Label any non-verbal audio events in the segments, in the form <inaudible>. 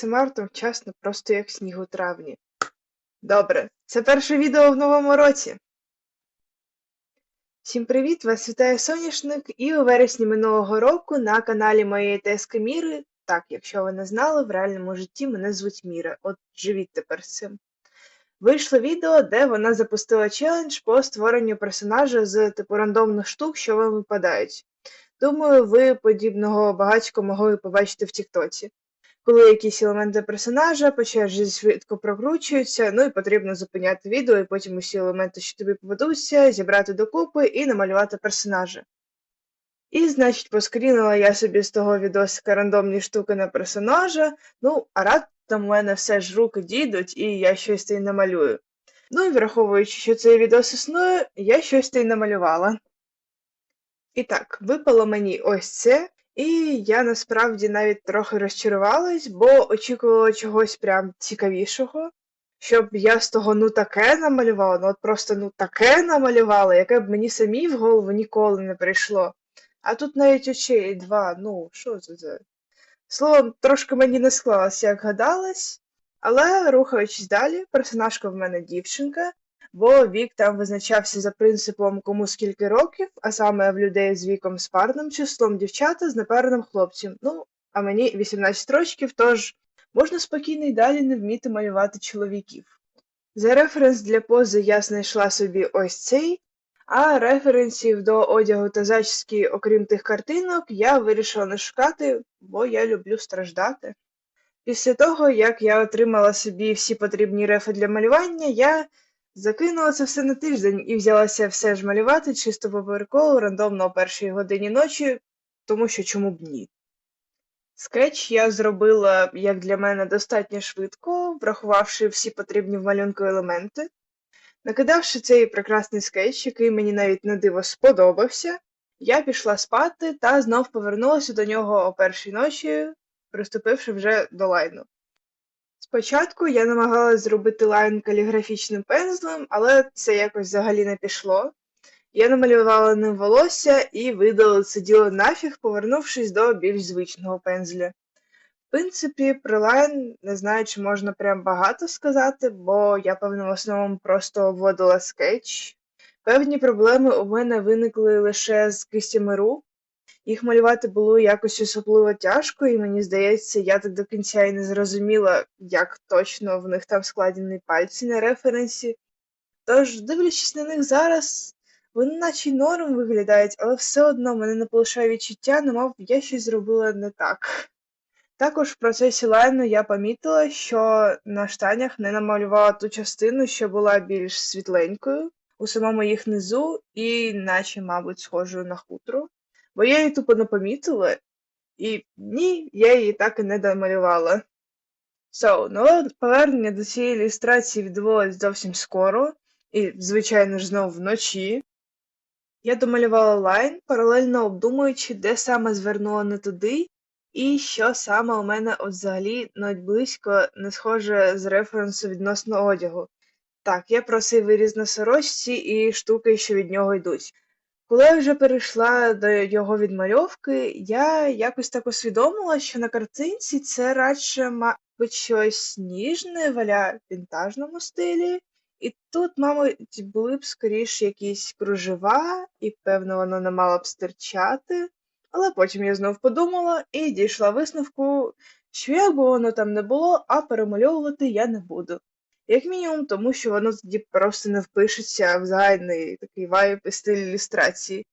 Це Марта вчасно, просто як сніг у травні. Добре, це перше відео в новому році. Всім привіт! Вас вітає соняшник і у вересні минулого року на каналі моєї ТСК Міри. Так, якщо ви не знали, в реальному житті мене звуть Міра. От живіть тепер з цим. Вийшло відео, де вона запустила челендж по створенню персонажа з типу рандомних штук, що вам випадають. Думаю, ви подібного багатько могли побачити в Тіктоці. Коли якісь елементи персонажа по черзі швидко прокручуються, ну і потрібно зупиняти відео, і потім усі елементи, що тобі попадуться, зібрати докупи і намалювати персонажа. І, значить, поскрінила я собі з того відосика рандомні штуки на персонажа, ну, а раптом у мене все ж руки дійдуть, і я щось та й намалюю. Ну і враховуючи, що цей відос існує, я щось та й намалювала. І так, випало мені ось це, і я насправді навіть трохи розчарувалась, бо очікувала чогось прям цікавішого, щоб я з того ну таке намалювала, ну от просто ну таке намалювала, яке б мені самій в голову ніколи не прийшло. А тут навіть очей два, ну, що це. Словом, трошки мені не склалося, як гадалось, але рухаючись далі, персонажка в мене дівчинка, бо вік там визначався за принципом кому скільки років, а саме в людей з віком з парним числом дівчата з непарним хлопцем. Ну, а мені 18 років, тож можна спокійно й далі не вміти малювати чоловіків. За референс для пози я знайшла собі ось цей, а референсів до одягу та зачіски, окрім тих картинок, я вирішила не шукати, бо я люблю страждати. Після того, як я отримала собі всі потрібні рефи для малювання, я закинула це все на тиждень і взялася все ж малювати чисто по приколу, рандомно о першій годині ночі, тому що чому б ні. Скетч я зробила, як для мене, достатньо швидко, врахувавши всі потрібні в малюнку елементи. Накидавши цей прекрасний скетч, який мені навіть на диво сподобався, я пішла спати та знов повернулася до нього о першій ночі, приступивши вже до лайну. Спочатку я намагалась зробити лайн каліграфічним пензлем, але це якось взагалі не пішло. Я намалювала ним волосся і видала це діло нафіг, повернувшись до більш звичного пензля. В принципі, про лайн не знаю, чи можна прям багато сказати, бо я, певно, в основному просто вводила скетч. Певні проблеми у мене виникли лише з кистями рук. Їх малювати було якось особливо тяжко, і мені здається, я так до кінця і не зрозуміла, як точно в них там складені пальці на референсі. Тож, дивлячись на них зараз, вони наче й норм виглядають, але все одно мене не полишає відчуття, немов я щось зробила не так. Також в процесі лайну я помітила, що на штанях не намалювала ту частину, що була більш світленькою у самому їх низу, і наче, мабуть, схожою на хутро. Бо я її тупо не помітила, і ні, я її так і не домалювала. So, нове повернення до цієї ілюстрації відбулось зовсім скоро, і, звичайно ж, знову вночі. Я домалювала лайн, паралельно обдумуючи, де саме звернула не туди, і що саме у мене от взагалі навіть близько не схоже з референсу відносно одягу. Так, я просив виріз на сорочці і штуки, що від нього йдуть. Коли я вже перейшла до його відмальовки, я якось так усвідомила, що на картинці це радше, мабуть, щось ніжне, валя вінтажному стилі, і тут, мабуть, були б скоріше якісь кружева, і, певно, воно не мало б стирчати. Але потім я знов подумала і дійшла висновку, що як би воно там не було, а перемальовувати я не буду. Як мінімум, тому що воно тоді просто не впишеться в загальний такий вайб і стиль ілюстрації,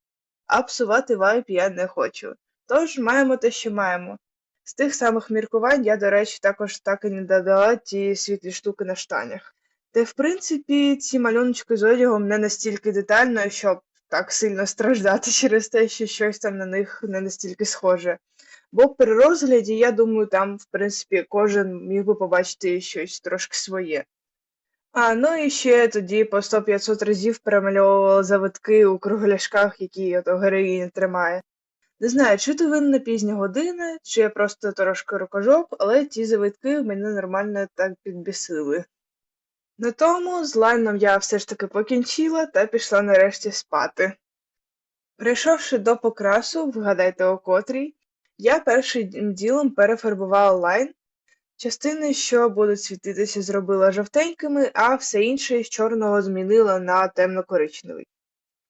а псувати вайб я не хочу. Тож маємо те, що маємо. З тих самих міркувань я, до речі, також так і не додала ті світлі штуки на штанях. Та в принципі, ці малюночки з одягом не настільки детально, щоб так сильно страждати <laughs> через те, що щось там на них не настільки схоже. Бо при розгляді, я думаю, там, в принципі, кожен міг би побачити щось трошки своє. А, ну і ще тоді по 100-500 разів перемальовувала завитки у кругляшках, які ото героїня тримає. Не знаю, чи то винна пізня година, чи я просто трошки рукожоп, але ті завитки мене нормально так підбісили. На тому з лайном я все ж таки покінчила та пішла нарешті спати. Прийшовши до покрасу, вгадайте о котрій, я першим ділом перефарбувала лайн. Частини, що будуть світитися, зробила жовтенькими, а все інше з чорного змінила на темно-коричневий.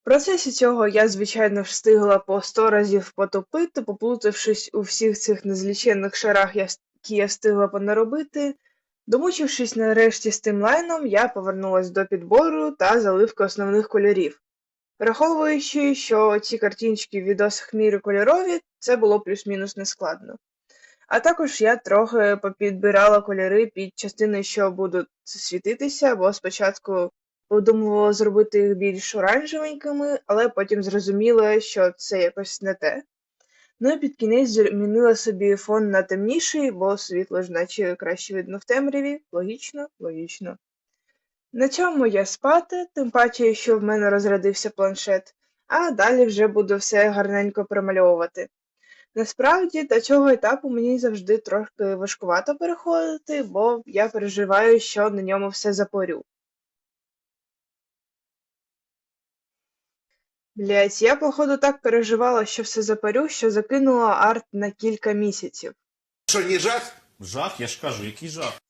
В процесі цього я, звичайно, встигла по сто разів потопити, поплутавшись у всіх цих незліченних шарах, які я встигла понаробити. Домучившись нарешті з тим лайном, я повернулась до підбору та заливки основних кольорів. Враховуючи, що ці картинчики в відосах міри кольорові, це було плюс-мінус нескладно. А також я трохи попідбирала кольори під частини, що будуть світитися, бо спочатку подумувала зробити їх більш оранжевенькими, але потім зрозуміла, що це якось не те. Ну і під кінець змінила собі фон на темніший, бо світло ж наче краще видно в темряві. Логічно, логічно. На цьому я спати, тим паче, що в мене розрядився планшет, а далі вже буду все гарненько промальовувати. Насправді до цього етапу мені завжди трошки важкувато переходити, бо я переживаю, що на ньому все запорю. Блять, я, походу, так переживала, що все запарю, що закинула арт на кілька місяців. Що, не жах? Жах, я ж кажу, який жах.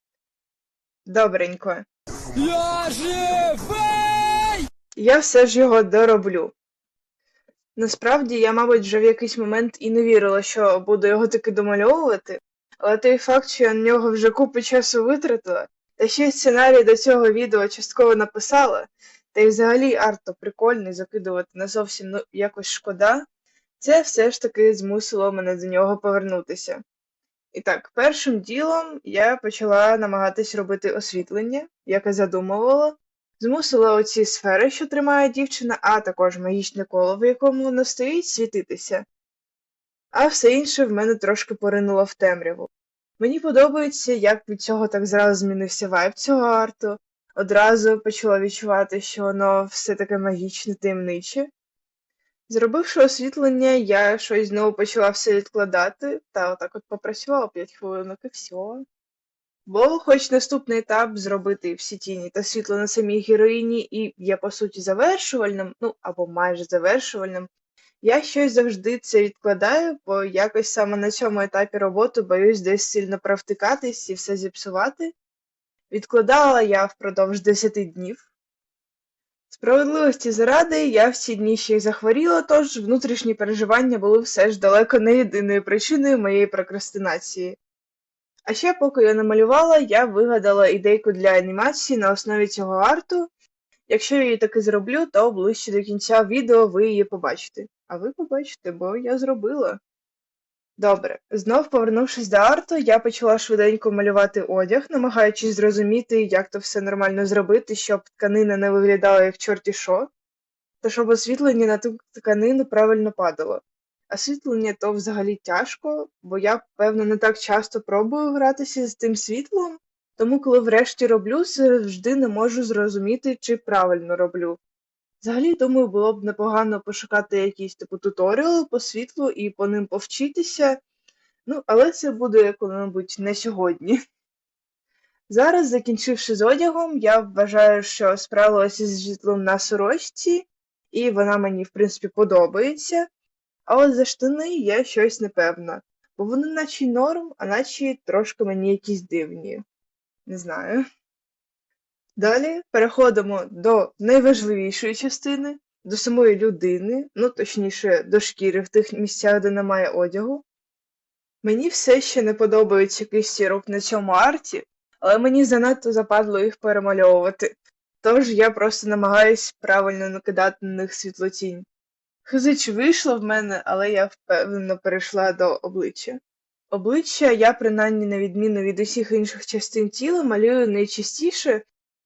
Добренько. Я живий! Я все ж його дороблю. Насправді, я, мабуть, вже в якийсь момент і не вірила, що буду його таки домальовувати, але той факт, що я на нього вже купу часу витратила, та ще й сценарій до цього відео частково написала, та й взагалі арто прикольний закидувати не зовсім ну, якось шкода, це все ж таки змусило мене до нього повернутися. І так, першим ділом я почала намагатись робити освітлення, як і задумувала, змусила оці сфери, що тримає дівчина, а також магічне коло, в якому воно стоїть, світитися. А все інше в мене трошки поринуло в темряву. Мені подобається, як від цього так зразу змінився вайб цього арту. Одразу почала відчувати, що воно все таке магічне, таємниче. Зробивши освітлення, я щось знову почала все відкладати, та отак от попрацювала 5 хвилинок і все. Бо хоч наступний етап зробити всі тіні та світло на самій героїні і є по суті завершувальним, ну або майже завершувальним, я щось завжди це відкладаю, бо якось саме на цьому етапі роботи боюсь десь сильно провтикатись і все зіпсувати. Відкладала я впродовж 10 днів. Справедливості заради, я в ці дні ще й захворіла, тож внутрішні переживання були все ж далеко не єдиною причиною моєї прокрастинації. А ще, поки я намалювала, я вигадала ідейку для анімації на основі цього арту. Якщо я її таки зроблю, то ближче до кінця відео ви її побачите. А ви побачите, бо я зробила. Добре, знов повернувшись до арту, я почала швиденько малювати одяг, намагаючись зрозуміти, як то все нормально зробити, щоб тканина не виглядала як чорті що, та щоб освітлення на ту тканину правильно падало. Освітлення то взагалі тяжко, бо я, певно, не так часто пробую гратися з тим світлом, тому коли врешті роблю, завжди не можу зрозуміти, чи правильно роблю. Взагалі, думаю, було б непогано пошукати якісь типу туторіали по світлу і по ним повчитися. Ну, але це буде коли-небудь не сьогодні. Зараз, закінчивши з одягом, я вважаю, що справилася з світлом на сорочці, і вона мені, в принципі, подобається. А от за штани я щось не певна, бо вони наче норм, а наче трошки мені якісь дивні. Не знаю. Далі переходимо до найважливішої частини, до самої людини, ну точніше, до шкіри в тих місцях, де немає одягу. Мені все ще не подобаються кисті рук на цьому арті, але мені занадто западло їх перемальовувати, тож я просто намагаюсь правильно накидати на них світлотінь. Хизич вийшло в мене, але я впевнено перейшла до обличчя. Обличчя я, принаймні, на відміну від усіх інших частин тіла, малюю найчастіше,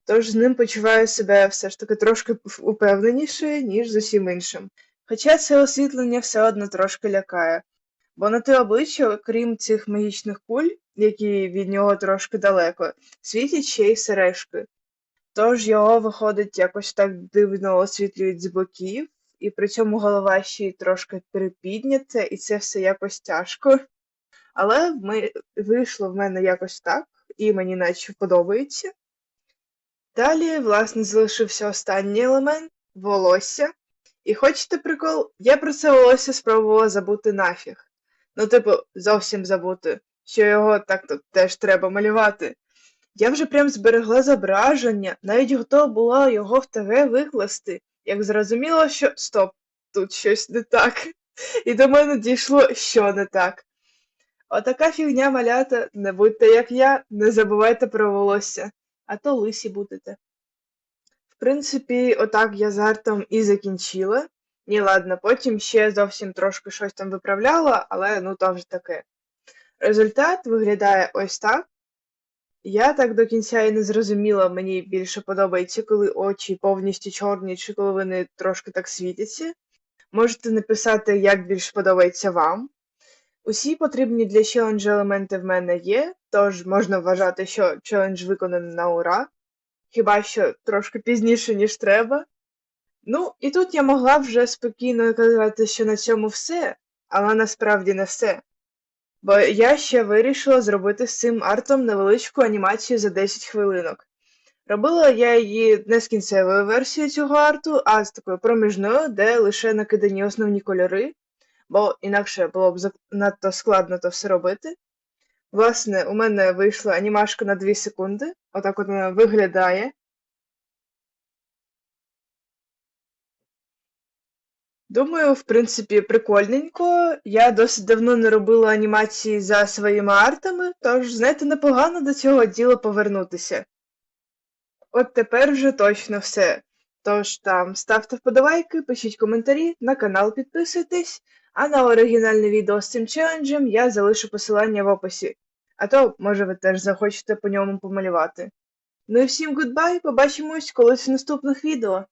тож з ним почуваю себе все ж таки трошки упевненіше, ніж з усім іншим. Хоча це освітлення все одно трошки лякає, бо на те обличчя, окрім цих магічних куль, які від нього трошки далеко, світять ще й сережки. Тож його виходить якось так дивно освітлюють з боків, і при цьому голова ще й трошки перепіднята, і це все якось тяжко. Але ми... вийшло в мене якось так, і мені наче подобається. Далі, власне, залишився останній елемент волосся. І хочете прикол? Я про це волосся спробувала забути нафіг. Ну, типу, зовсім забути. що його так тут теж треба малювати. Я вже прям зберегла зображення, навіть готова була його в ТГ викласти, як зрозуміла, що стоп, тут щось не так. І до мене дійшло, що не так. Отака фігня малята, не будьте як я, не забувайте про волосся, а то лисі будете. В принципі, отак я з артом і закінчила. Ні, ладно, потім ще зовсім трошки щось там виправляла, але ну то вже таке. Результат виглядає ось так. Я так до кінця і не зрозуміла, мені більше подобається, коли очі повністю чорні, чи коли вони трошки так світяться. Можете написати, як більше подобається вам. Усі потрібні для челенджу елементи в мене є, тож можна вважати, що челендж виконаний на ура, хіба що трошки пізніше, ніж треба. Ну, і тут я могла вже спокійно казати, що на цьому все, але насправді не все. Бо я ще вирішила зробити з цим артом невеличку анімацію за 10 хвилинок. Робила я її не з кінцевою версією цього арту, а з такою проміжною, де лише накидані основні кольори, бо інакше було б надто складно то все робити. Власне, у мене вийшла анімашка на 2 секунди, отак от вона виглядає. Думаю, в принципі, прикольненько. Я досить давно не робила анімації за своїми артами, тож, знаєте, непогано до цього діла повернутися. От тепер вже точно все. Тож там ставте вподобайки, пишіть коментарі, на канал підписуйтесь, а на оригінальне відео з цим челенджем я залишу посилання в описі. А то, може, ви теж захочете по ньому помалювати. Ну і всім гудбай, побачимось колись в наступних відео.